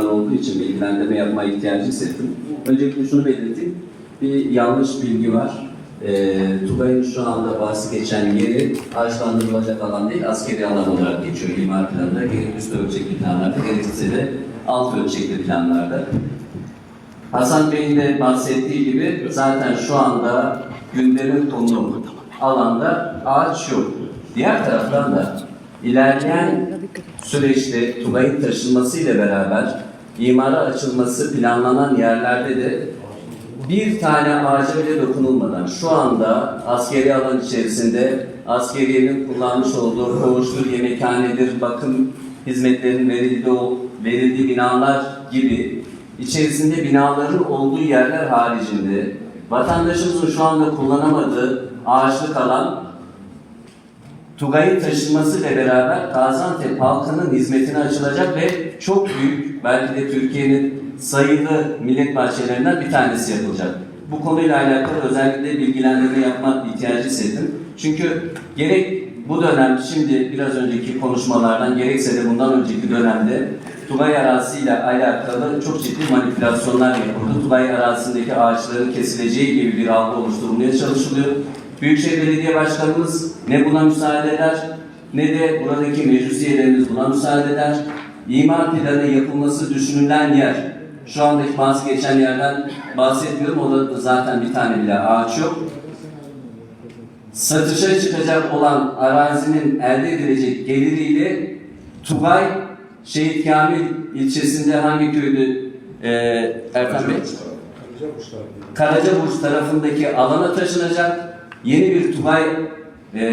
olduğu için bilgilendirme yapma ihtiyacı hissettim. Öncelikle şunu belirteyim. Bir yanlış bilgi var. E, Tugay'ın şu anda bahsi geçen yeri ağaçlandırılacak alan değil, askeri alan olarak geçiyor imar planında. Gerek üst ölçekli planlarda, gerekirse de alt ölçekli planlarda. Hasan Bey'in de bahsettiği gibi zaten şu anda gündemin konu alanda ağaç yok. Diğer taraftan da ilerleyen süreçte Tugay'ın taşınmasıyla beraber imara açılması planlanan yerlerde de bir tane ağaca bile dokunulmadan şu anda askeri alan içerisinde askeriyenin kullanmış olduğu koğuştur, yemekhanedir, bakım hizmetlerinin verildiği, verildiği binalar gibi içerisinde binaların olduğu yerler haricinde vatandaşımızın şu anda kullanamadığı ağaçlık alan Tugay'ın taşınmasıyla beraber Gaziantep halkının hizmetine açılacak ve çok büyük, belki de Türkiye'nin sayılı millet bahçelerinden bir tanesi yapılacak. Bu konuyla alakalı özellikle bilgilendirme yapmak ihtiyacı hissettim. Çünkü gerek bu dönem, şimdi biraz önceki konuşmalardan, gerekse de bundan önceki dönemde Tugay arazisiyle alakalı çok ciddi manipülasyonlar yapıldı. Tugay arazisindeki ağaçların kesileceği gibi bir algı oluşturulmaya çalışılıyor. Büyükşehir Belediye Başkanımız ne buna müsaade eder ne de buradaki meclis üyelerimiz buna müsaade eder. İmar planı yapılması düşünülen yer, şu andaki bahsi geçen yerden bahsetmiyorum. Orada da zaten bir tane bile ağaç yok. Satışa çıkacak olan arazinin elde edilecek geliriyle Tugay Şehit Kamil ilçesinde hangi köydü e, Ertan Bey? Karacaburç tarafındaki alana taşınacak. Yeni bir Tugay e,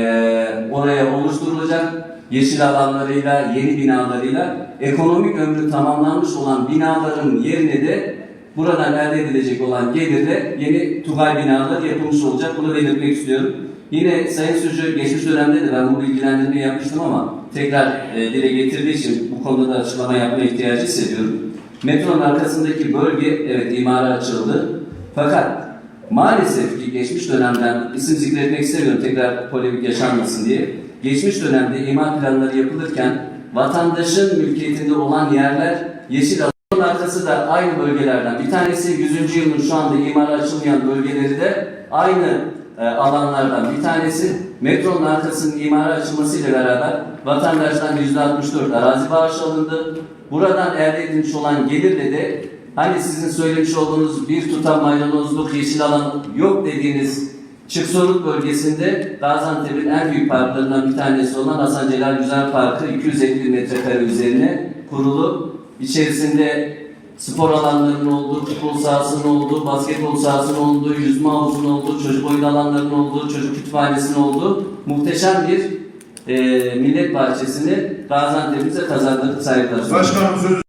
oraya oluşturulacak. Yeşil alanlarıyla, yeni binalarıyla ekonomik ömrü tamamlanmış olan binaların yerine de buradan elde edilecek olan gelirle yeni Tugay binaları yapılmış olacak. Bunu belirtmek istiyorum. Yine Sayın Sözcü geçmiş dönemde de ben bu bilgilendirmeyi yapmıştım ama tekrar e, dile getirdiği için bu konuda da açıklama yapma ihtiyacı hissediyorum. Metronun arkasındaki bölge evet imara açıldı. Fakat maalesef ki geçmiş dönemden isim zikretmek istemiyorum tekrar polemik yaşanmasın diye. Geçmiş dönemde imar planları yapılırken vatandaşın mülkiyetinde olan yerler yeşil alanın arkası da aynı bölgelerden. Bir tanesi 100. yılın şu anda imara açılmayan bölgeleri de aynı e, alanlardan bir tanesi. Metronun arkasının imara açılmasıyla beraber vatandaştan %64 arazi bağışı alındı. Buradan elde edilmiş olan gelirle de hani sizin söylemiş olduğunuz bir tutam maydanozluk yeşil alan yok dediğiniz Çıksoruk bölgesinde Gaziantep'in en büyük parklarından bir tanesi olan Hasan Celal Güzel Parkı 250 metrekare üzerine kurulu. İçerisinde spor alanlarının olduğu, futbol sahasının olduğu, basketbol sahasının olduğu, yüzme havuzunun olduğu, çocuk oyun alanlarının olduğu, çocuk kütüphanesinin olduğu muhteşem bir e, millet bahçesini Gaziantep'imize saygılar. sunuyorum. Başkanım sözü